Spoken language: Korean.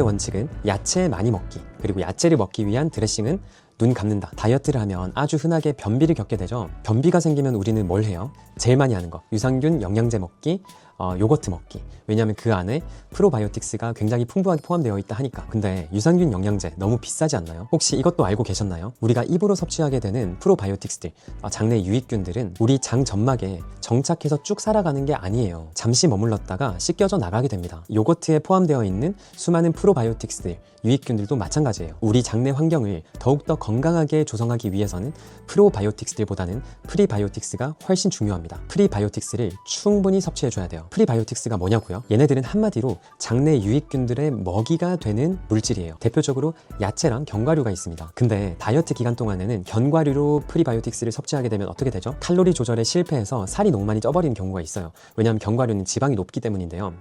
원칙은 야채 많이 먹기 그리고 야채를 먹기 위한 드레싱은 눈 감는다. 다이어트를 하면 아주 흔하게 변비를 겪게 되죠. 변비가 생기면 우리는 뭘 해요? 제일 많이 하는 거. 유산균 영양제 먹기, 어, 요거트 먹기. 왜냐하면 그 안에 프로바이오틱스가 굉장히 풍부하게 포함되어 있다 하니까. 근데 유산균 영양제 너무 비싸지 않나요? 혹시 이것도 알고 계셨나요? 우리가 입으로 섭취하게 되는 프로바이오틱스들, 어, 장내 유익균들은 우리 장 점막에 정착해서 쭉 살아가는 게 아니에요. 잠시 머물렀다가 씻겨져 나가게 됩니다. 요거트에 포함되어 있는 수많은 프로바이오틱스들, 유익균들도 마찬가지예요. 우리 장내 환경을 더욱더 건강하게 조성하기 위해서는 프로바이오틱스들보다는 프리바이오틱스가 훨씬 중요합니다. 프리바이오틱스를 충분히 섭취해줘야 돼요. 프리바이오틱스가 뭐냐고요? 얘네들은 한마디로 장내 유익균들의 먹이가 되는 물질이에요. 대표적으로 야채랑 견과류가 있습니다. 근데 다이어트 기간 동안에는 견과류로 프리바이오틱스를 섭취하게 되면 어떻게 되죠? 칼로리 조절에 실패해서 살이 너무 많이 쪄버리는 경우가 있어요. 왜냐하면 견과류는 지방이 높기 때문인데요.